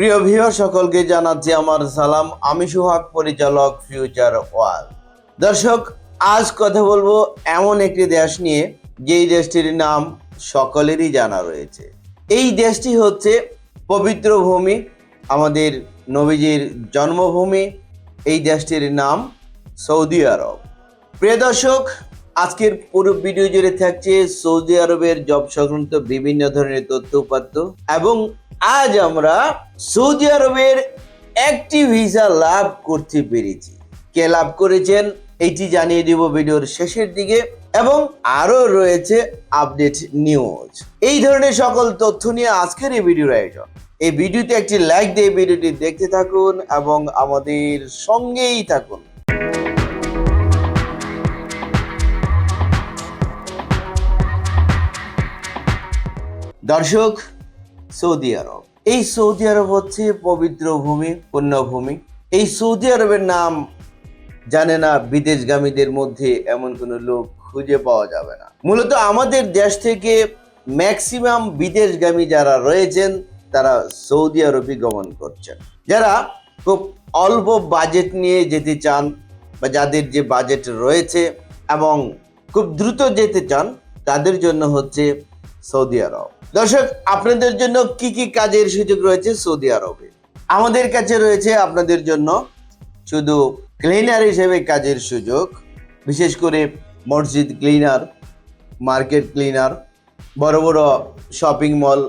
প্রিয় ভিউয়ার সকলকে জানাচ্ছি আমার সালাম। আমি সুহাগ, পরিচালক ফিউচার ওয়াল দর্শক, আজ কথা বলব এমন একটি দেশ নিয়ে, যেই দেশটির নাম সকলেরই জানা রয়েছে। এই দেশটি হচ্ছে পবিত্র ভূমি, আমাদের নবীজির জন্মভূমি। এই দেশটির নাম সৌদি আরব। প্রিয় দর্শক, আজকের পুরো ভিডিও জুড়ে থাকছে সৌদি আরবের জব সংক্রান্ত বিভিন্ন ধরনের তথ্য উপাত্ত এবং আজ আমরা সৌদি আরবের একটি ভিসা লাভ করতে পেরেছি। কে লাভ করেছেন এটি জানিয়ে দিব ভিডিওর শেষের দিকে এবং আরও রয়েছে আপডেট নিউজ। এই ধরনের সকল তথ্য নিয়ে আজকের এই ভিডিওর আয়োজন। এই ভিডিওতে একটি লাইক দিয়ে ভিডিওটি দেখতে থাকুন এবং আমাদের সঙ্গেই থাকুন। দর্শক সৌদি আরব। এই সৌদি আরব হচ্ছে পবিত্র ভূমি পুণ্যভূমি এই সৌদি আরবের নাম জানে না বিদেশগামীদের মধ্যে এমন কোনো লোক খুঁজে পাওয়া যাবে না। মূলত আমাদের দেশ থেকে ম্যাক্সিমাম বিদেশগামী যারা রয়েছেন, তারা সৌদি আরবই গমন করছেন। যারা খুব অল্প বাজেট নিয়ে যেতে চান বা যাদের যে বাজেট রয়েছে এবং খুব দ্রুত যেতে চান, তাদের জন্য হচ্ছে সৌদি আরব। দর্শক, আপনাদের জন্য কি কি কাজের সুযোগ রয়েছে সৌদি আরবে? আমাদের কাছে রয়েছে আপনাদের জন্য শুধু ক্লিনার হিসেবে কাজের সুযোগ, বিশেষ করে মসজিদ ক্লিনার মার্কেট ক্লিনার বড় বড় শপিং মল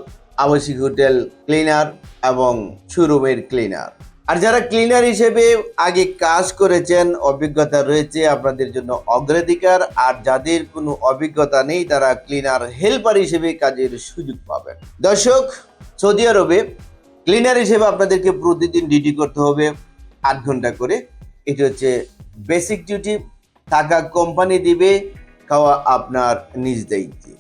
আবাসিক হোটেল ক্লিনার এবং শোরুমের ক্লিনার আর যারা ক্লিনার হিসেবে আগে কাজ করেছেন, অভিজ্ঞতা রয়েছে আপনাদের জন্য অগ্রাধিকার, আর যাদের কোনো অভিজ্ঞতা নেই, তারা ক্লিনার হেল্পার হিসেবে কাজের সুযোগ পাবেন। দর্শক, সৌদি আরবে ক্লিনার হিসেবে আপনাদেরকে প্রতিদিন ডিউটি করতে হবে আট ঘণ্টা করে। এটি হচ্ছে বেসিক ডিউটি থাকা কোম্পানি দিবে, খাওয়া আপনার নিজ দায়িত্বে।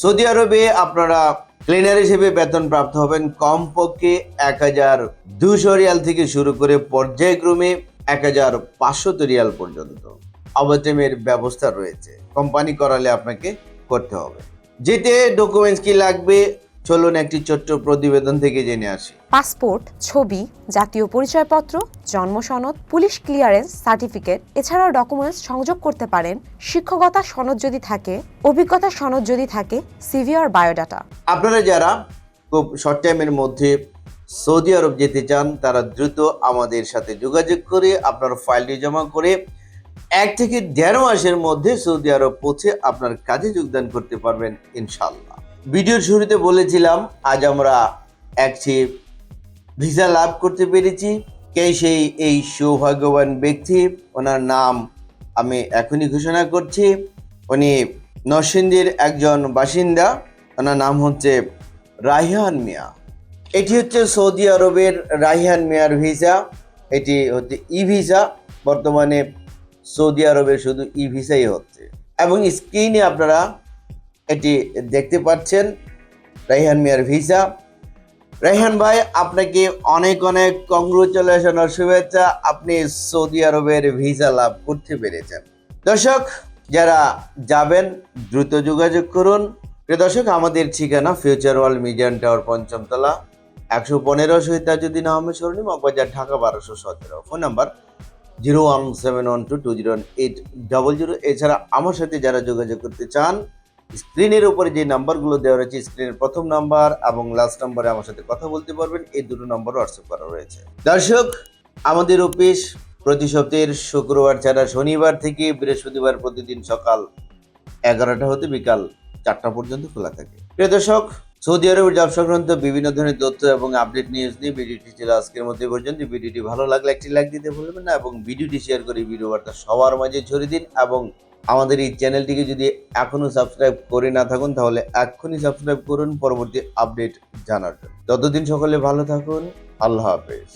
সৌদি আরবে আপনারা ক্লিনার হিসেবে বেতন প্রাপ্ত হবেন কমপক্ষে এক হাজার দুশো রিয়াল থেকে শুরু করে পর্যায়ক্রমে এক হাজার পাঁচশত রিয়াল পর্যন্ত। অবটেমের ব্যবস্থা রয়েছে। কোম্পানি করালে আপনাকে করতে হবে। যেতে ডকুমেন্টস কি লাগবে? চলুন একটি ছোট্ট প্রতিবেদন থেকে জেনে আসি। পাসপোর্ট ছবি জাতীয় পরিচয়পত্র জন্ম সনদ পুলিশ ক্লিয়ারেন্স সার্টিফিকেট এছাড়াও ডকুমেন্টস সংযোগ করতে পারেন। শিক্ষকতা সনদ যদি থাকে অভিজ্ঞতা সনদ যদি থাকে সিভি আর বায়োডাটা। আপনারা যারা খুব শর্ট টাইমের মধ্যে সৌদি আরব যেতে চান তারা দ্রুত আমাদের সাথে যোগাযোগ করে আপনার ফাইলটি জমা করে এক থেকে দেড় মাসের মধ্যে সৌদি আরব পৌঁছে আপনার কাজে যোগদান করতে পারবেন ইনশাল্লাহ ভিডিওর শুরুতে বলেছিলাম, আজ আমরা একটি ভিসা লাভ করতে পেরেছি। কে সেই এই সৌভাগ্যবান ব্যক্তি? ওনার নাম আমি এখনই ঘোষণা করছি। উনি নরসিংদীর একজন বাসিন্দা। ওনার নাম হচ্ছে রাইহান মিয়া। এটি হচ্ছে সৌদি আরবের রাইহান মিয়ার ভিসা। এটি হচ্ছে ই ভিসা বর্তমানে সৌদি আরবে শুধু ই ভিসাই হচ্ছে। এবং স্ক্রিনে আপনারা এটি দেখতে পাচ্ছেন রাইহান মিয়ার ভিসা। রেহান ভাই, আপনাকে অনেক অনেক কংগ্রেচুলেশন ও শুভেচ্ছা। আপনি সৌদি আরবের ভিসা লাভ করতে পেরেছেন। দর্শক, যারা যাবেন, দ্রুত যোগাযোগ করুন। প্রিয় দর্শক, আমাদের ঠিকানা ফিউচার ওয়ার্ল্ড মিডিয়ান টাওয়ার পঞ্চমতলা। একশো পনেরো শহীদাজুদ্দিন আহমেদ সরণি মগবাজার ঢাকা বারোশো সতেরো। Phone number zero one seven one two two zero eight double zero. এছাড়া আমার সাথে যারা যোগাযোগ করতে চান স্ক্রিনের উপরে যে নাম্বারগুলো দেওয়া রয়েছে, স্ক্রিনের প্রথম নাম্বার এবং লাস্ট নাম্বারে আমার সাথে কথা বলতে পারবেন। এই দুটো নাম্বার হোয়াটসঅ্যাপ করা রয়েছে। দর্শক, আমাদের অফিস প্রতি সপ্তাহের শুক্রবার ছাড়া শনিবার থেকে বৃহস্পতিবার প্রতিদিন সকাল এগারোটা হতে বিকাল চারটা পর্যন্ত খোলা থাকে। প্রিয় দর্শক, সৌদি আরবের জব সংক্রান্ত বিভিন্ন ধরনের তথ্য এবং আপডেট নিউজ নিয়ে ভিডিওটি ছিল আজকের মধ্যে পর্যন্ত। ভিডিওটি ভালো লাগলে একটি লাইক দিতে ভুলবেন না এবং ভিডিওটি শেয়ার করে ভিডিও বার্তা সবার মাঝে ছড়িয়ে দিন এবং আমাদের এই চ্যানেলটিকে যদি এখনও সাবস্ক্রাইব করে না থাকুন, তাহলে এক্ষুনি সাবস্ক্রাইব করুন, পরবর্তী আপডেট জানার জন্য। ততদিন সকলে ভালো থাকুন, আল্লাহ হাফেজ।